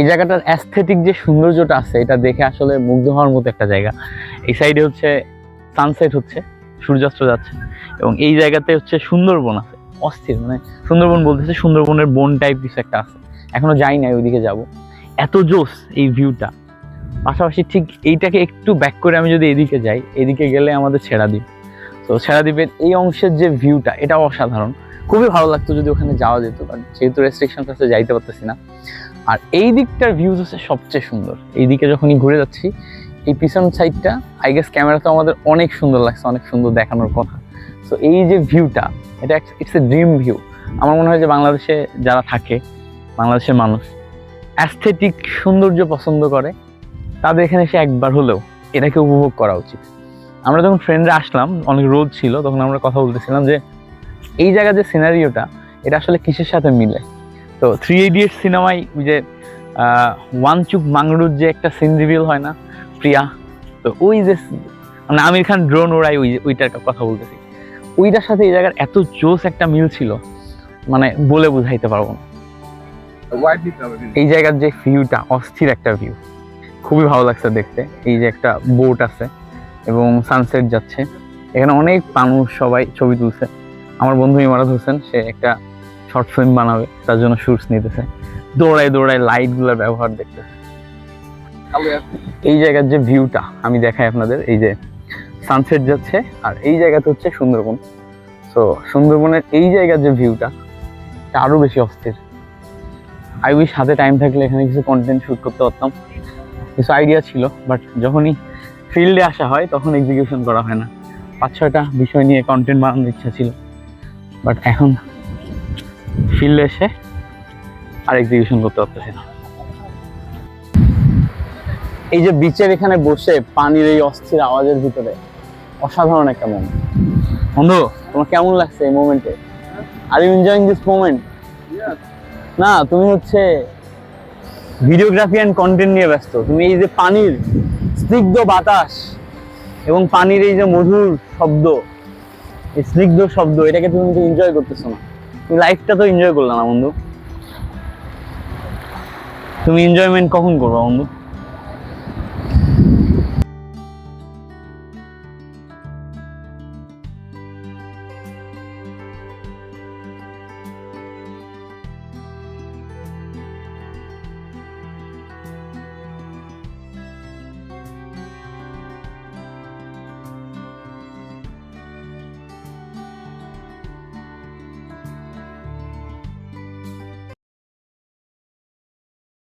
এই জায়গাটার অ্যাস্থেটিক যে সৌন্দর্যটা আছে, এটা দেখে আসলে মুগ্ধ হওয়ার মতো একটা জায়গা। এই সাইডে হচ্ছে সানসেট হচ্ছে, সূর্যাস্ত যাচ্ছে এবং এই জায়গাতে হচ্ছে সুন্দরবন আছে, অস্থির মানে সুন্দরবন বলতেছে সুন্দরবনের বন টাইপ কিছু একটা আছে। এখনও যাই নাই ওইদিকে যাব। এত জোস এই ভিউটা পাশাপাশি ঠিক এইটাকে একটু ব্যাক করে আমি যদি এদিকে যাই, এদিকে গেলে আমাদের ছেড়া দ্বীপ তো ছেড়া দ্বীপের এই অংশের যে ভিউটা এটা অসাধারণ। খুবই ভালো লাগতো যদি ওখানে যাওয়া যেত বাট যেহেতু রেস্ট্রিকশন আছে, যাইতে পারতেছি না। আর এই দিকটার ভিউজ হচ্ছে সবচেয়ে সুন্দর। এই দিকে যখনই ঘুরে যাচ্ছি, এই পিছন সাইডটা আই গেস ক্যামেরা তো আমাদের অনেক সুন্দর লাগছে, অনেক সুন্দর দেখানোর কথা। সো এই যে ভিউটা এটা ইটস এ ড্রিম ভিউ আমার মনে হয় যে বাংলাদেশে যারা থাকে, বাংলাদেশের মানুষ অ্যাস্থেটিক সৌন্দর্য পছন্দ করে, তাদের এখানে এসে একবার হলেও এটাকে উপভোগ করা উচিত। আমরা যখন ফ্রেন্ডরা আসলাম, অনেক রোদ ছিল, তখন আমরা কথা বলতেছিলাম যে, এই জায়গার যে সিনারিওটা এটা আসলে কিসের সাথে মিলে? তো থ্রি ইডিয়েট সিনেমায় ওই যে ওয়ান চুক মাংরুর যে একটা সিন রিভিল হয় না, প্রিয়া? তো ওই যে মানে আমির খান ড্রোন ওড়াই ওই ওইটার কথা বলতেছি। ওইটার সাথে এই জায়গার এত জোস একটা মিল ছিল মানে বলে বুঝাইতে পারব না। এই জায়গার যে ভিউটা অস্থির একটা ভিউ খুবই ভালো লাগছে দেখতে। এই যে একটা বোট আছে এবং সানসেট যাচ্ছে। এখানে অনেক মানুষ সবাই ছবি তুলছে। আমার বন্ধু ইমারাত হোসেন, সে একটা শর্ট ফিল্ম বানাবে, তার জন্য শুটস নিতেছে। দৌড়ায় দৌড়ায় লাইটগুলোর ব্যবহার দেখতেছে। এই জায়গার যে ভিউটা আমি দেখাই আপনাদের, এই যে সানসেট যাচ্ছে, আর এই জায়গাতে হচ্ছে সুন্দরবন। সো সুন্দরবনের এই জায়গার যে ভিউটা এটা আরও বেশি অস্থির। আই উইশ হাতে টাইম থাকলে এখানে কিছু কন্টেন্ট শুট করতে পারতাম। কিছু আইডিয়া ছিল বাট যখনই ফিল্ডে আসা হয়, তখন এক্সিকিউশন করা হয় না। পাঁচ ছয়টা বিষয় নিয়ে কন্টেন্ট বানানোর ইচ্ছা ছিল। বাট এখন ফিল্ডে এসে আর এক্সিকিউশন করতে পারতেছি না। এই যে বিচের এখানে বসে পানির এই অস্থির আওয়াজের ভিতরে অসাধারণ একটা মোমেন্ট বন্ধু? তোমার কেমন লাগছে এই মোমেন্টে are you enjoying this moment না তুমি হচ্ছে ভিডিওগ্রাফি অ্যান্ড কন্টেন্ট নিয়ে ব্যস্ত। তুমি এই যে পানির স্নিগ্ধ বাতাস এবং পানির এই যে মধুর শব্দ এই স্নিগ্ধ শব্দ এটাকে তুমি কিন্তু এনজয় করতেছো না। লাইফটা তো এনজয় করলাম না বন্ধু। তুমি এনজয়মেন্ট কখন করবা বন্ধু?